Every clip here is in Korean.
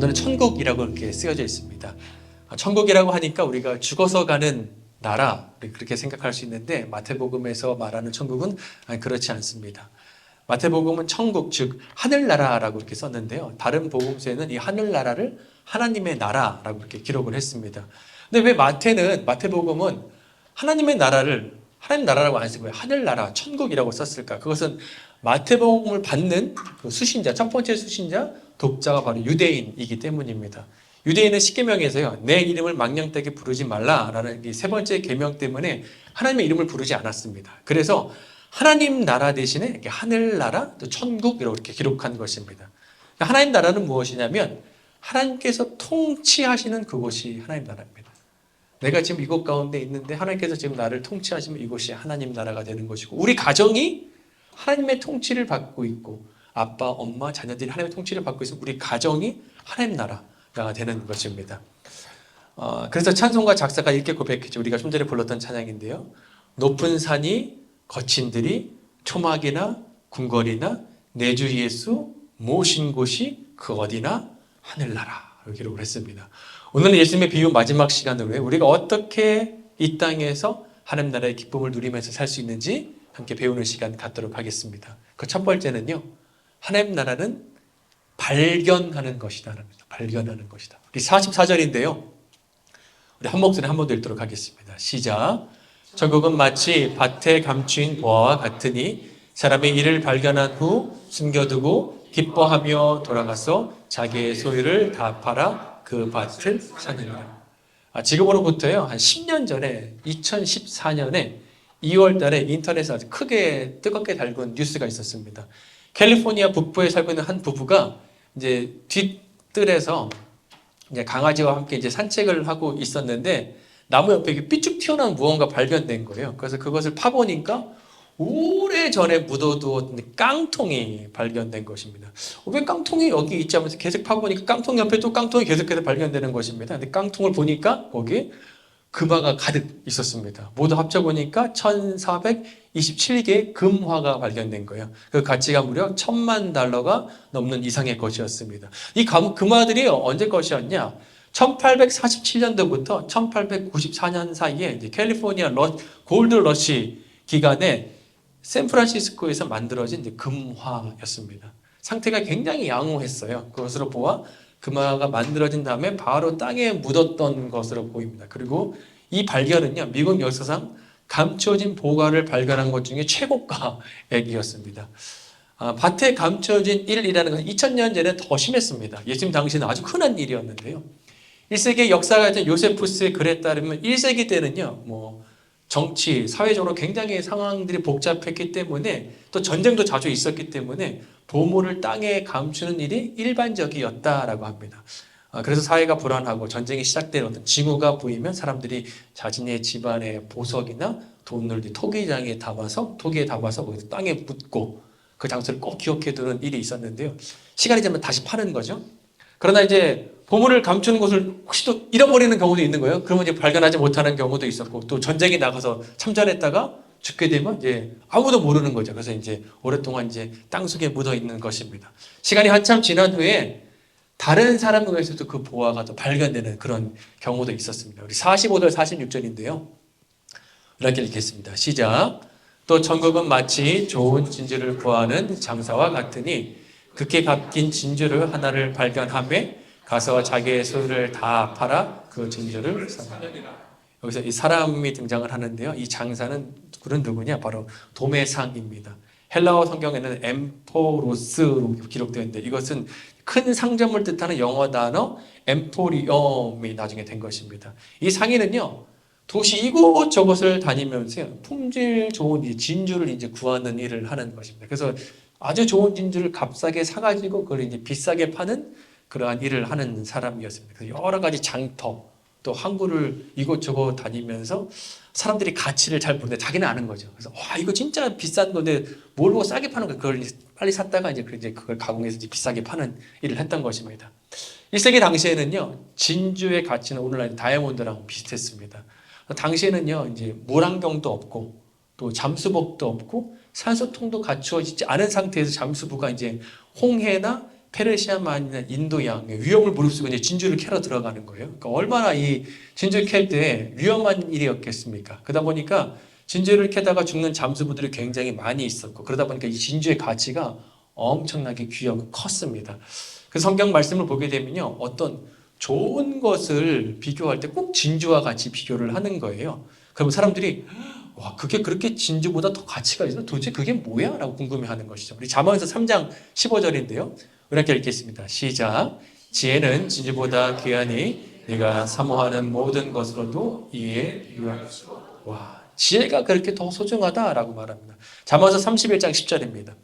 오늘은 천국이라고 이렇게 쓰여져 있습니다. 아, 천국이라고 하니까 우리가 죽어서 가는 나라 그렇게 생각할 수 있는데 마태복음에서 말하는 천국은 그렇지 않습니다. 마태복음은 천국 즉 하늘나라라고 이렇게 썼는데요. 다른 복음서에는 이 하늘나라를 하나님의 나라라고 이렇게 기록을 했습니다. 근데 왜 마태는 마태복음은 하나님의 나라를 하나님 나라라고 안쓴 거예요. 하늘나라, 천국이라고 썼을까? 그것은 마태복음을 받는 그 수신자, 첫 번째 수신자, 독자가 바로 유대인이기 때문입니다. 유대인은 십계명에서요, 내 이름을 망령되게 부르지 말라라는 이 세 번째 계명 때문에 하나님의 이름을 부르지 않았습니다. 그래서 하나님 나라 대신에 이렇게 하늘 나라, 또 천국 이렇게 기록한 것입니다. 그러니까 하나님 나라는 무엇이냐면 하나님께서 통치하시는 그곳이 하나님 나라입니다. 내가 지금 이곳 가운데 있는데 하나님께서 지금 나를 통치하시면 이곳이 하나님 나라가 되는 것이고 우리 가정이 하나님의 통치를 받고 있고 아빠, 엄마, 자녀들이 하나님의 통치를 받고 있으면 우리 가정이 하나님 나라가 되는 것입니다. 어, 그래서 찬송가 작사가 이렇게 고백했죠. 우리가 좀 전에 불렀던 찬양인데요. 높은 산이 거친들이 초막이나 궁궐이나 내 주 예수 모신 곳이 그 어디나 하늘나라로 기록을 했습니다. 오늘은 예수님의 비유 마지막 시간으로 우리가 어떻게 이 땅에서 하나님 나라의 기쁨을 누리면서 살 수 있는지 함께 배우는 시간 갖도록 하겠습니다. 그 첫 번째는요. 하나님 나라는 발견하는 것이다. 발견하는 것이다. 우리 44절인데요. 우리 한 목소리 한 번 더 읽도록 하겠습니다. 시작. 천국은 마치 밭에 감추인 보화와 같으니 사람의 일을 발견한 후 숨겨두고 기뻐하며 돌아가서 자기의 소유를 다 팔아 그 밭을 사느니라. 아, 지금으로부터요 한 10년 전에 2014년에 2월 달에 인터넷에 아주 크게 뜨겁게 달군 뉴스가 있었습니다. 캘리포니아 북부에 살고 있는 한 부부가 이제 뒷뜰에서 이제 강아지와 함께 이제 산책을 하고 있었는데 나무 옆에 삐쭉 튀어나온 무언가 발견된 거예요. 그래서 그것을 파보니까 오래 전에 묻어두었던 깡통이 발견된 것입니다. 어, 왜 깡통이 여기 있지 하면서 계속 파보니까 깡통 옆에 또 깡통이 계속해서 발견되는 것입니다. 근데 깡통을 보니까 거기 금화가 가득 있었습니다. 모두 합쳐보니까 1427개의 금화가 발견된 거예요. 그 가치가 무려 천만 달러가 넘는 이상의 것이었습니다. 이 감- 금화들이 언제 것이었냐? 1847년도부터 1894년 사이에 캘리포니아 러, 골드 러시 기간에 샌프란시스코에서 만들어진 금화였습니다. 상태가 굉장히 양호했어요. 그것으로 보아 금화가 만들어진 다음에 바로 땅에 묻었던 것으로 보입니다. 그리고 이 발견은요, 미국 역사상 감춰진 보화를 발견한 것 중에 최고가액이었습니다. 아, 밭에 감춰진 일이라는 건 2000년 전에 더 심했습니다. 예수님 당시는 아주 흔한 일이었는데요. 1세기 역사가 있던 요세푸스의 글에 따르면 1세기 때는요, 뭐, 정치, 사회적으로 굉장히 상황들이 복잡했기 때문에 또 전쟁도 자주 있었기 때문에 보물을 땅에 감추는 일이 일반적이었다라고 합니다. 아, 그래서 사회가 불안하고 전쟁이 시작되는 어떤 징후가 보이면 사람들이 자신의 집안의 보석이나 돈을 토기장에 담아서 토기에 담아서 거기서 땅에 묻고 그 장소를 꼭 기억해 두는 일이 있었는데요. 시간이 지나면 다시 파는 거죠. 그러나 이제 보물을 감추는 곳을 혹시 또 잃어버리는 경우도 있는 거예요. 그러면 이제 발견하지 못하는 경우도 있었고 또 전쟁에 나가서 참전했다가 죽게 되면 이제 아무도 모르는 거죠. 그래서 이제 오랫동안 이제 땅 속에 묻어 있는 것입니다. 시간이 한참 지난 후에 다른 사람에게서도 그 보화가 또 발견되는 그런 경우도 있었습니다. 우리 45절 46절인데요. 이렇게 읽겠습니다. 시작. 또 천국은 마치 좋은 진주를 구하는 장사와 같으니 극히 값긴 진주를 하나를 발견함에 가서 자기의 소유를 다 팔아 그 진주를 사느니라. 여기서 이 사람이 등장을 하는데요. 이 장사는 그런 누구냐? 바로 도매상입니다. 헬라어 성경에는 엠포로스로 기록되어 있는데 이것은 큰 상점을 뜻하는 영어 단어 엠포리엄이 나중에 된 것입니다. 이 상인은요. 도시 이곳 저곳을 다니면서 품질 좋은 이 진주를 이제 구하는 일을 하는 것입니다. 그래서 아주 좋은 진주를 값싸게 사가지고 그걸 이제 비싸게 파는 그러한 일을 하는 사람이었습니다. 여러 가지 장터 또 항구를 이곳저곳 다니면서 사람들이 가치를 잘 모르는데 자기는 아는 거죠. 그래서 와 이거 진짜 비싼 건데 뭘 보고 싸게 파는 거야. 그걸 빨리 샀다가 그 이제 그걸 가공해서 이제 비싸게 파는 일을 했던 것입니다. 1세기 당시에는요 진주의 가치는 오늘날 다이아몬드랑 비슷했습니다. 당시에는요 이제 물안경도 없고 또 잠수복도 없고 산소통도 갖추어지지 않은 상태에서 잠수부가 이제 홍해나 페르시아만이나 인도양 위험을 무릅쓰고 이제 진주를 캐러 들어가는 거예요. 그러니까 얼마나 이 진주 캘 때 위험한 일이었겠습니까? 그러다 보니까 진주를 캐다가 죽는 잠수부들이 굉장히 많이 있었고 그러다 보니까 이 진주의 가치가 엄청나게 귀하고 컸습니다. 그 성경 말씀을 보게 되면요. 어떤 좋은 것을 비교할 때 꼭 진주와 같이 비교를 하는 거예요. 그럼 사람들이 와, 그게 그렇게 진주보다 더 가치가 있어? 도대체 그게 뭐야? 라고 궁금해 하는 것이죠. 우리 자언에서 3장 15절인데요. 함께 읽겠습니다. 시작. 지혜는 진주보다 귀하니 네가 사모하는 모든 것으로도 이에 유할 수. 와, 지혜가 그렇게 더 소중하다라고 말합니다. 자언서 31장 10절입니다.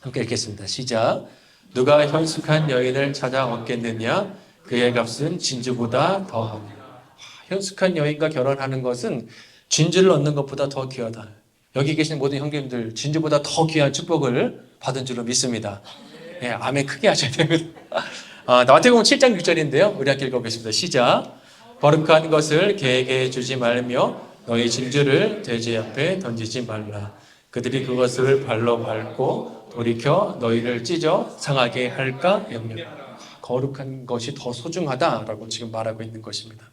함께 읽겠습니다. 시작. 누가 현숙한 여인을 찾아 얻겠느냐? 그의 값은 진주보다 더하니라. 현숙한 여인과 결혼하는 것은 진주를 얻는 것보다 더 귀하다. 여기 계신 모든 형제님들 진주보다 더 귀한 축복을 받은 줄로 믿습니다. 예, 아멘 크게 하셔야 됩니다. 아, 마태복음 7장 6절인데요. 우리 함께 읽어보겠습니다. 시작. 거룩한 것을 개에게 주지 말며 너희 진주를 돼지 앞에 던지지 말라. 그들이 그것을 발로 밟고 돌이켜 너희를 찢어 상하게 할까 염려. 거룩한 것이 더 소중하다라고 지금 말하고 있는 것입니다.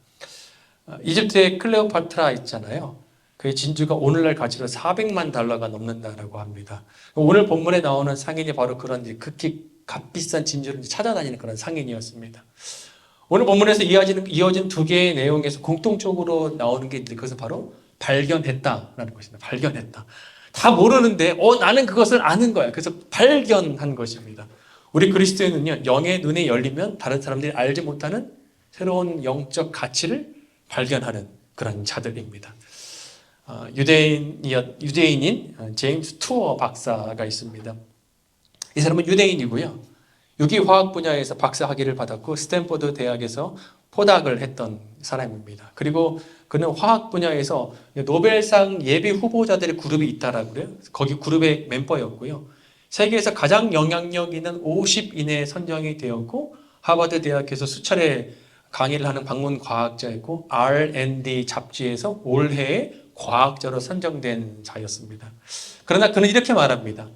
아, 이집트의 클레오파트라 있잖아요. 그의 진주가 오늘날 가치로 400만 달러가 넘는다라고 합니다. 오늘 본문에 나오는 상인이 바로 그런 극히 값비싼 진주를 찾아다니는 그런 상인이었습니다. 오늘 본문에서 이어지는, 이어진 두 개의 내용에서 공통적으로 나오는 게 그것은 바로 발견했다라는 것입니다. 발견했다. 다 모르는데, 어, 나는 그것을 아는 거야. 그래서 발견한 것입니다. 우리 그리스도인은요, 영의 눈에 열리면 다른 사람들이 알지 못하는 새로운 영적 가치를 발견하는 그런 자들입니다. 어, 유대인, 유대인인 제임스 투어 박사가 있습니다. 이 사람은 유대인이고요. 유기화학 분야에서 박사 학위를 받았고 스탠퍼드 대학에서 포닥을 했던 사람입니다. 그리고 그는 화학 분야에서 노벨상 예비 후보자들의 그룹이 있다라고 그래요. 거기 그룹의 멤버였고요. 세계에서 가장 영향력 있는 50 이내에 선정이 되었고 하버드 대학에서 수차례 강의를 하는 방문 과학자였고 R&D 잡지에서 올해의 과학자로 선정된 자였습니다. 그러나 그는 이렇게 말합니다.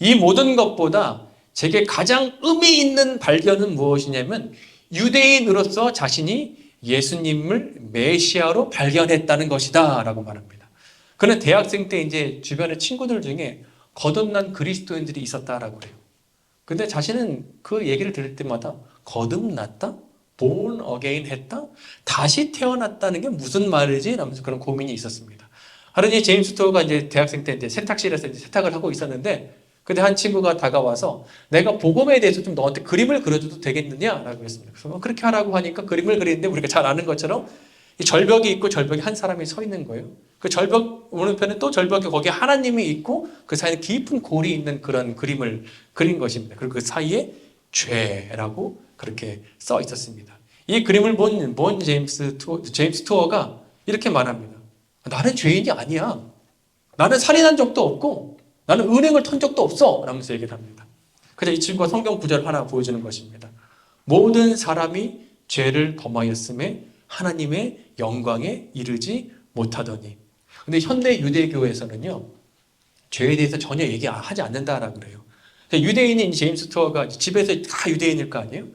이 모든 것보다 제게 가장 의미 있는 발견은 무엇이냐면 유대인으로서 자신이 예수님을 메시아로 발견했다는 것이다 라고 말합니다. 그는 대학생 때 이제 주변의 친구들 중에 거듭난 그리스도인들이 있었다라고 그래요. 근데 자신은 그 얘기를 들을 때마다 거듭났다? born again 했다? 다시 태어났다는 게 무슨 말이지? 라면서 그런 고민이 있었습니다. 하루니 제임스 토어가 이제 대학생 때 이제 세탁실에서 이제 세탁을 하고 있었는데 근데 한 친구가 다가와서 내가 복음에 대해서 좀 너한테 그림을 그려줘도 되겠느냐라고 했습니다. 그래서 그렇게 하라고 하니까 그림을 그리는데 우리가 잘 아는 것처럼 이 절벽이 있고 절벽에 한 사람이 서 있는 거예요. 그 절벽 오른편에 또 절벽에 거기에 하나님이 있고 그 사이에 깊은 골이 있는 그런 그림을 그린 것입니다. 그리고 그 사이에 죄라고 그렇게 써 있었습니다. 이 그림을 본, 본 제임스 투어, 제임스 투어가 이렇게 말합니다. 나는 죄인이 아니야. 나는 살인한 적도 없고 나는 은행을 턴 적도 없어. 라면서 얘기를 합니다. 그래서 이 친구가 성경 구절을 하나 보여주는 것입니다. 모든 사람이 죄를 범하였음에 하나님의 영광에 이르지 못하더니. 근데 현대 유대교에서는요, 죄에 대해서 전혀 얘기하지 않는다라고 그래요. 유대인인 제임스 투어가 집에서 다 유대인일 거 아니에요?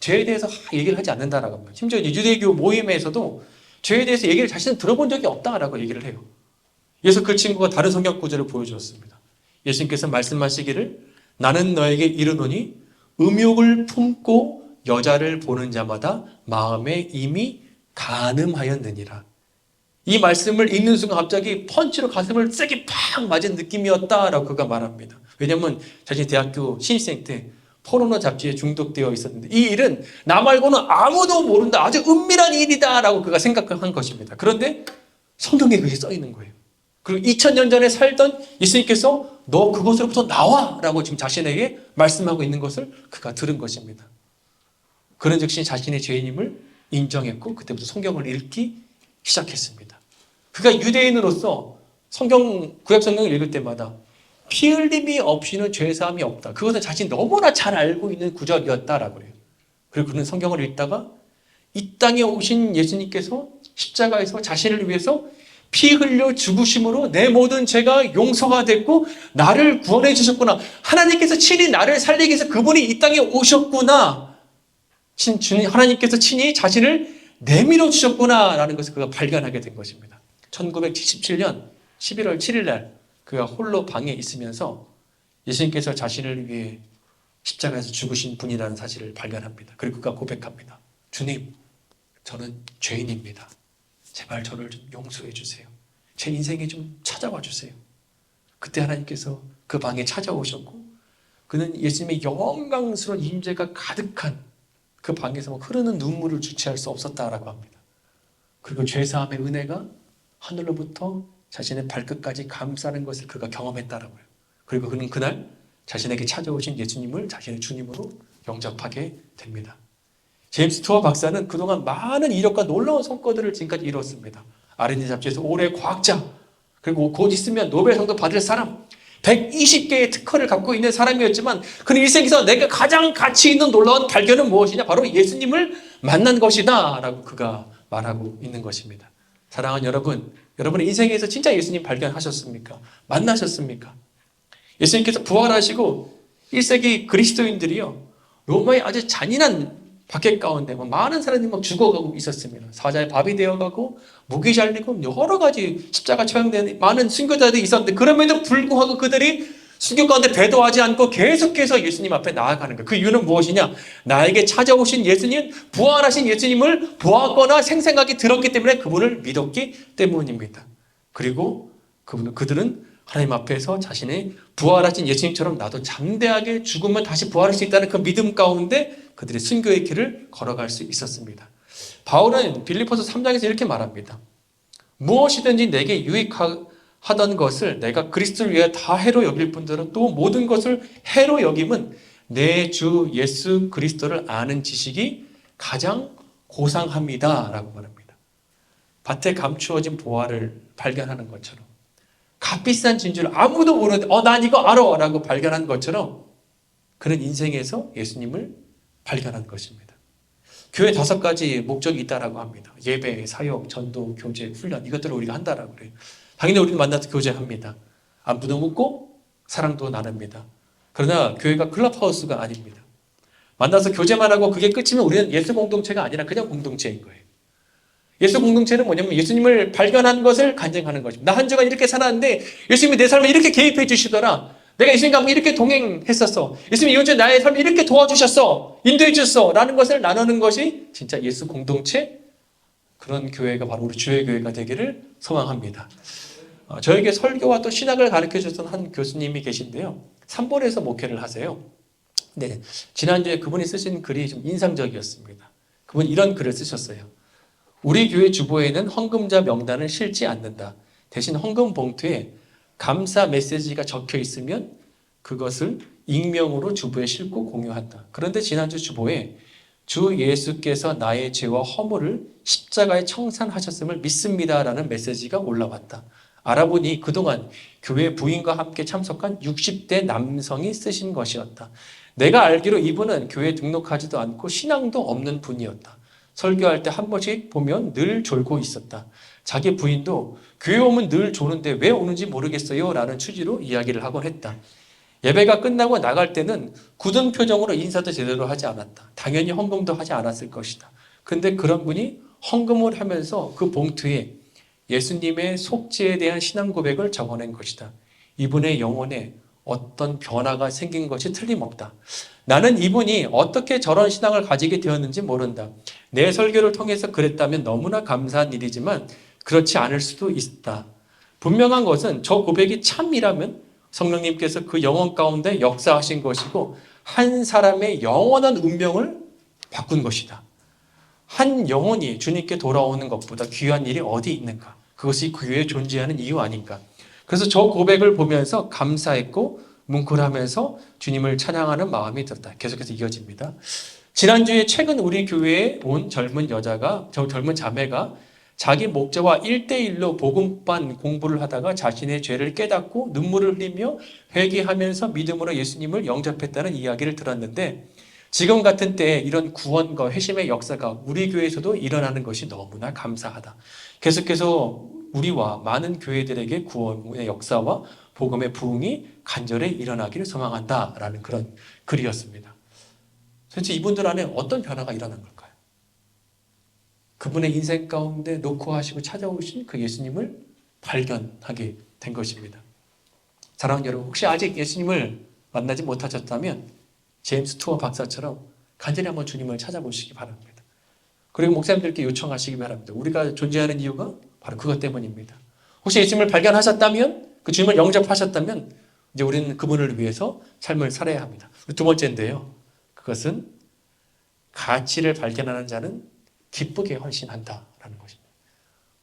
죄에 대해서 얘기를 하지 않는다라고 합니다. 심지어 유대교 모임에서도 죄에 대해서 얘기를 자신은 들어본 적이 없다라고 얘기를 해요. 그래서 그 친구가 다른 성경 구절을 보여주었습니다. 예수님께서 말씀하시기를 나는 너에게 이르노니 음욕을 품고 여자를 보는 자마다 마음에 이미 가늠하였느니라. 이 말씀을 읽는 순간 갑자기 펀치로 가슴을 세게 팍 맞은 느낌이었다라고 그가 말합니다. 왜냐하면 자신이 대학교 신입생 때 포르노 잡지에 중독되어 있었는데 이 일은 나 말고는 아무도 모른다. 아주 은밀한 일이다라고 그가 생각한 것입니다. 그런데 성경에 그게 써 있는 거예요. 그리고 2000년 전에 살던 예수님께서 너 그것으로부터 나와라고 지금 자신에게 말씀하고 있는 것을 그가 들은 것입니다. 그런 즉시 자신의 죄인임을 인정했고 그때부터 성경을 읽기 시작했습니다. 그가 유대인으로서 성경 구약 성경을 읽을 때마다 피 흘림이 없이는 죄 사함이 없다. 그것은 자신이 너무나 잘 알고 있는 구절이었다라고 그래요. 그리고 그는 성경을 읽다가 이 땅에 오신 예수님께서 십자가에서 자신을 위해서 피 흘려 죽으심으로 내 모든 죄가 용서가 됐고 나를 구원해 주셨구나. 하나님께서 친히 나를 살리기 위해서 그분이 이 땅에 오셨구나. 친, 주님, 하나님께서 친히 자신을 내밀어 주셨구나라는 것을 그가 발견하게 된 것입니다. 1977년 11월 7일 날 그가 홀로 방에 있으면서 예수님께서 자신을 위해 십자가에서 죽으신 분이라는 사실을 발견합니다. 그리고 그가 고백합니다. 주님, 저는 죄인입니다. 제발 저를 좀 용서해 주세요. 제 인생에 좀 찾아와 주세요. 그때 하나님께서 그 방에 찾아오셨고 그는 예수님의 영광스러운 임재가 가득한 그 방에서 막 흐르는 눈물을 주체할 수 없었다라고 합니다. 그리고 죄사함의 은혜가 하늘로부터 자신의 발끝까지 감싸는 것을 그가 경험했다라고요. 그리고 그는 그날 자신에게 찾아오신 예수님을 자신의 주님으로 영접하게 됩니다. 제임스 투어 박사는 그동안 많은 이력과 놀라운 성과들을 지금까지 이뤘습니다. R&D 잡지에서 올해 과학자, 그리고 곧 있으면 노벨상도 받을 사람, 120개의 특허를 갖고 있는 사람이었지만 그는 일생에서 내가 가장 가치 있는 놀라운 발견은 무엇이냐? 바로 예수님을 만난 것이다. 라고 그가 말하고 있는 것입니다. 사랑하는 여러분, 여러분의 인생에서 진짜 예수님 발견하셨습니까? 만나셨습니까? 예수님께서 부활하시고 1세기 그리스도인들이요. 로마의 아주 잔인한 박해 가운데 뭐 많은 사람들이 막 죽어가고 있었습니다. 사자의 밥이 되어가고 목이 잘리고 여러 가지 십자가 처형된 많은 순교자들이 있었는데 그럼에도 불구하고 그들이 순교 가운데 배도하지 않고 계속해서 예수님 앞에 나아가는 거예요. 그 이유는 무엇이냐? 나에게 찾아오신 예수님, 부활하신 예수님을 보았거나 생생하게 들었기 때문에 그분을 믿었기 때문입니다. 그리고 그분 그들은 하나님 앞에서 자신의 부활하신 예수님처럼 나도 잠대하게 죽으면 다시 부활할 수 있다는 그 믿음 가운데 그들의 순교의 길을 걸어갈 수 있었습니다. 바울은 빌리포스 3장에서 이렇게 말합니다. 무엇이든지 내게 유익하 던 것을 내가 그리스도를 위해 다 해로 여길 뿐더러 또 모든 것을 해로 여김은 내 주 예수 그리스도를 아는 지식이 가장 고상합니다. 라고 말합니다. 밭에 감추어진 보화를 발견하는 것처럼 값비싼 진주를 아무도 모르는데 어, 난 이거 알아! 라고 발견한 것처럼 그런 인생에서 예수님을 발견한 것입니다. 교회 다섯 가지 목적이 있다라고 합니다. 예배, 사역, 전도, 교제, 훈련 이것들을 우리가 한다라고 그래요. 당연히 우리는 만나서 교제합니다. 안부도 묻고 사랑도 나눕니다. 그러나 교회가 클럽하우스가 아닙니다. 만나서 교제만 하고 그게 끝이면 우리는 예수 공동체가 아니라 그냥 공동체인 거예요. 예수 공동체는 뭐냐면 예수님을 발견한 것을 간증하는 것입니다. 나 한 주간 이렇게 살았는데 예수님이 내 삶에 이렇게 개입해 주시더라. 내가 예수님과 이렇게 동행했었어. 예수님이 이번 주에 나의 삶을 이렇게 도와주셨어. 인도해 주셨어. 라는 것을 나누는 것이 진짜 예수 공동체 그런 교회가 바로 우리 주의 교회가 되기를 소망합니다. 어, 저에게 설교와 또 신학을 가르쳐 줬던 한 교수님이 계신데요. 3번에서 목회를 하세요. 네. 지난주에 그분이 쓰신 글이 좀 인상적이었습니다. 그분 이런 글을 쓰셨어요. 우리 교회 주보에는 헌금자 명단을 실지 않는다. 대신 헌금 봉투에 감사 메시지가 적혀 있으면 그것을 익명으로 주보에 싣고 공유한다. 그런데 지난주 주보에 주 예수께서 나의 죄와 허물을 십자가에 청산하셨음을 믿습니다라는 메시지가 올라왔다. 알아보니 그동안 교회 부인과 함께 참석한 60대 남성이 쓰신 것이었다. 내가 알기로 이분은 교회 등록하지도 않고 신앙도 없는 분이었다. 설교할 때 한 번씩 보면 늘 졸고 있었다. 자기 부인도 교회 오면 늘 조는데 왜 오는지 모르겠어요. 라는 취지로 이야기를 하곤 했다. 예배가 끝나고 나갈 때는 굳은 표정으로 인사도 제대로 하지 않았다. 당연히 헌금도 하지 않았을 것이다. 근데 그런 분이 헌금을 하면서 그 봉투에 예수님의 속죄에 대한 신앙 고백을 적어낸 것이다. 이분의 영혼에 어떤 변화가 생긴 것이 틀림없다. 나는 이분이 어떻게 저런 신앙을 가지게 되었는지 모른다. 내 설교를 통해서 그랬다면 너무나 감사한 일이지만 그렇지 않을 수도 있다. 분명한 것은 저 고백이 참이라면 성령님께서 그 영혼 가운데 역사하신 것이고 한 사람의 영원한 운명을 바꾼 것이다. 한 영혼이 주님께 돌아오는 것보다 귀한 일이 어디 있는가? 그것이 그 교회에 존재하는 이유 아닌가? 그래서 저 고백을 보면서 감사했고 뭉클하면서 주님을 찬양하는 마음이 들었다. 계속해서 이어집니다. 지난주에 최근 우리 교회에 온 젊은 여자가, 저 젊은 자매가 자기 목자와 1대1로 복음반 공부를 하다가 자신의 죄를 깨닫고 눈물을 흘리며 회개하면서 믿음으로 예수님을 영접했다는 이야기를 들었는데 지금 같은 때에 이런 구원과 회심의 역사가 우리 교회에서도 일어나는 것이 너무나 감사하다. 계속해서 우리와 많은 교회들에게 구원의 역사와 복음의 부흥이 간절히 일어나기를 소망한다라는 그런 글이었습니다. 도대체 이분들 안에 어떤 변화가 일어난 걸까요? 그분의 인생 가운데 놓고 하시고 찾아오신 그 예수님을 발견하게 된 것입니다. 사랑하는 여러분, 혹시 아직 예수님을 만나지 못하셨다면 제임스 투어 박사처럼 간절히 한번 주님을 찾아보시기 바랍니다. 그리고 목사님들께 요청하시기 바랍니다. 우리가 존재하는 이유가 바로 그것 때문입니다. 혹시 예수님을 발견하셨다면 그 주님을 영접하셨다면 이제 우리는 그분을 위해서 삶을 살아야 합니다. 두 번째인데요. 그것은 가치를 발견하는 자는 기쁘게 헌신한다라는 것입니다.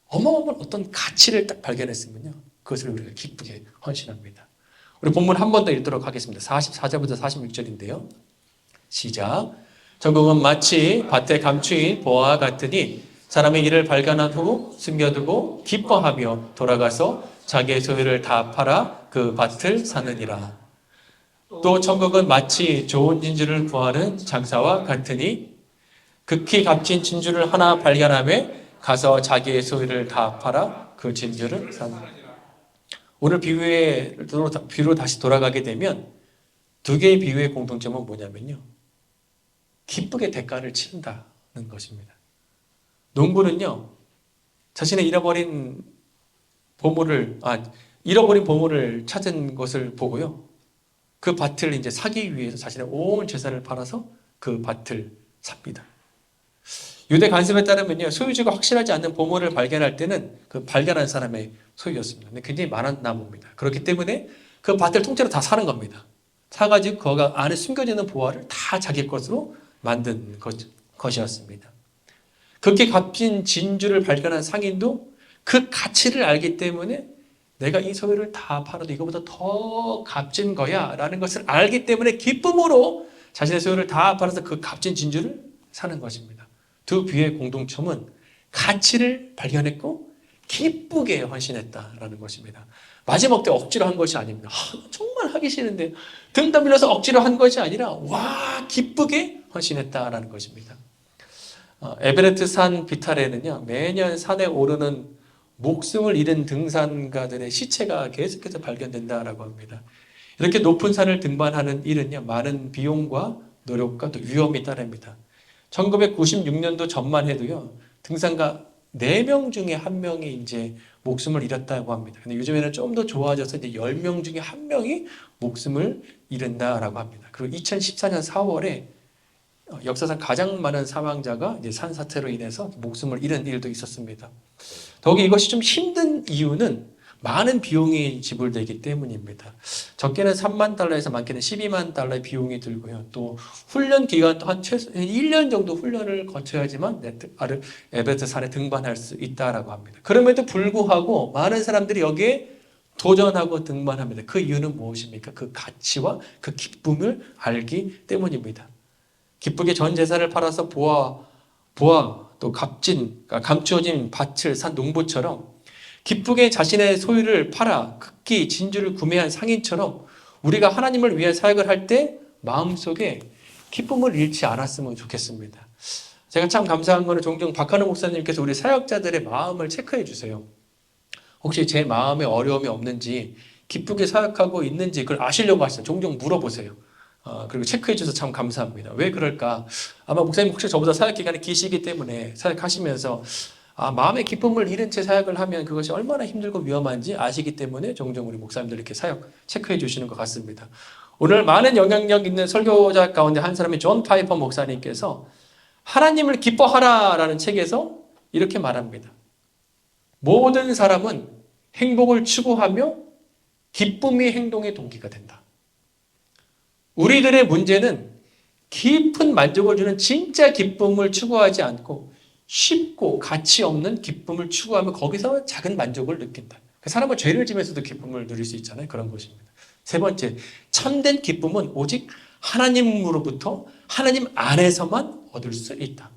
어마어마한 어떤 가치를 딱 발견했으면요. 그것을 우리가 기쁘게 헌신합니다. 우리 본문 한 번 더 읽도록 하겠습니다. 44절부터 46절인데요. 시작. 전국은 마치 밭에 감추인 보아와 같으니 사람의 일을 발견한 후 숨겨두고 기뻐하며 돌아가서 자기의 소유를 다 팔아 그 밭을 사느니라. 또 천국은 마치 좋은 진주를 구하는 장사와 같으니 극히 값진 진주를 하나 발견하며 가서 자기의 소유를 다 팔아 그 진주를 사느니라. 오늘 비유로, 비유로 다시 돌아가게 되면 두 개의 비유의 공통점은 뭐냐면요. 기쁘게 대가를 치른다는 것입니다. 농부는요, 자신의 잃어버린 보물을, 아, 잃어버린 보물을 찾은 것을 보고요. 그 밭을 이제 사기 위해서 자신의 온 재산을 팔아서 그 밭을 삽니다. 유대 간섭에 따르면요, 소유주가 확실하지 않는 보물을 발견할 때는 그 발견한 사람의 소유였습니다. 근데 굉장히 많았나 봅니다. 그렇기 때문에 그 밭을 통째로 다 사는 겁니다. 사가지고 그 안에 숨겨지는 보화를 다 자기 것으로 만든 것, 것이었습니다. 그렇게 값진 진주를 발견한 상인도 그 가치를 알기 때문에 내가 이 소유를 다 팔아도 이거보다 더 값진 거야 라는 것을 알기 때문에 기쁨으로 자신의 소유를 다 팔아서 그 값진 진주를 사는 것입니다. 두 비의 공동점은 가치를 발견했고 기쁘게 헌신했다라는 것입니다. 마지막 때 억지로 한 것이 아닙니다. 아, 정말 하기 싫은데 등 떠밀려서 억지로 한 것이 아니라 와 기쁘게 헌신했다라는 것입니다. 어, 에베레트 산 비탈에는요 매년 산에 오르는 목숨을 잃은 등산가들의 시체가 계속해서 발견된다라고 합니다. 이렇게 높은 산을 등반하는 일은요 많은 비용과 노력과 또 위험이 따릅니다. 1996년도 전만 해도요 등산가 4명 중에 1명이 이제 목숨을 잃었다고 합니다. 근데 요즘에는 좀 더 좋아져서 이제 10명 중에 1명이 목숨을 잃는다라고 합니다. 그리고 2014년 4월에 역사상 가장 많은 사망자가 이제 산사태로 인해서 목숨을 잃은 일도 있었습니다. 더욱이 이것이 좀 힘든 이유는 많은 비용이 지불되기 때문입니다. 적게는 3만 달러에서 많게는 12만 달러의 비용이 들고요. 또 훈련 기간도 한 최소 1년 정도 훈련을 거쳐야지만 아르 에베트 산에 등반할 수 있다라고 합니다. 그럼에도 불구하고 많은 사람들이 여기에 도전하고 등반합니다. 그 이유는 무엇입니까? 그 가치와 그 기쁨을 알기 때문입니다. 기쁘게 전 재산을 팔아서 보아 보아 또 값진 그러니까 감추어진 밭을 산 농부처럼 기쁘게 자신의 소유를 팔아 극기 진주를 구매한 상인처럼 우리가 하나님을 위해 사역을 할 때 마음속에 기쁨을 잃지 않았으면 좋겠습니다. 제가 참 감사한 거는 종종 박한우 목사님께서 우리 사역자들의 마음을 체크해 주세요. 혹시 제 마음에 어려움이 없는지 기쁘게 사역하고 있는지 그걸 아시려고 하시죠. 종종 물어보세요. 어, 그리고 체크해 주셔서 참 감사합니다. 왜 그럴까? 아마 목사님 혹시 저보다 사역 기간이 기시기 때문에 사역하시면서 아, 마음의 기쁨을 잃은 채 사역을 하면 그것이 얼마나 힘들고 위험한지 아시기 때문에 종종 우리 목사님들 이렇게 사역 체크해 주시는 것 같습니다. 오늘 많은 영향력 있는 설교자 가운데 한 사람이 존 파이퍼 목사님께서 하나님을 기뻐하라라는 책에서 이렇게 말합니다. 모든 사람은 행복을 추구하며 기쁨이 행동의 동기가 된다. 우리들의 문제는 깊은 만족을 주는 진짜 기쁨을 추구하지 않고 쉽고 가치 없는 기쁨을 추구하며 거기서 작은 만족을 느낀다. 그 사람은 죄를 지면서도 기쁨을 누릴 수 있잖아요. 그런 것입니다. 세 번째, 참된 기쁨은 오직 하나님으로부터 하나님 안에서만 얻을 수 있다.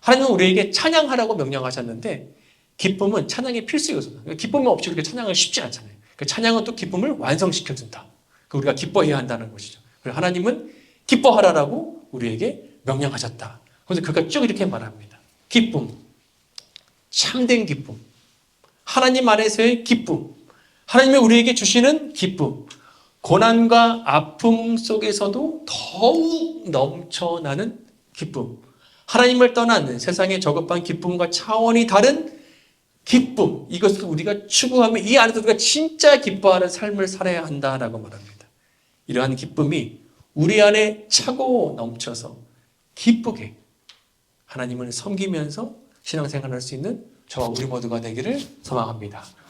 하나님은 우리에게 찬양하라고 명령하셨는데 기쁨은 찬양의 필수 요소다. 기쁨이 없이 우리가 찬양을 쉽지 않잖아요. 그 찬양은 또 기쁨을 완성시켜준다. 그 우리가 기뻐해야 한다는 것이죠. 하나님은 기뻐하라라고 우리에게 명령하셨다. 그래서 그가 쭉 이렇게 말합니다. 기쁨, 참된 기쁨, 하나님 안에서의 기쁨, 하나님이 우리에게 주시는 기쁨, 고난과 아픔 속에서도 더욱 넘쳐나는 기쁨, 하나님을 떠난 세상의 저급한 기쁨과 차원이 다른 기쁨, 이것을 우리가 추구하며 이 안에서 우리가 진짜 기뻐하는 삶을 살아야 한다라고 말합니다. 이러한 기쁨이 우리 안에 차고 넘쳐서 기쁘게 하나님을 섬기면서 신앙생활할 수 있는 저와 우리 모두가 되기를 소망합니다.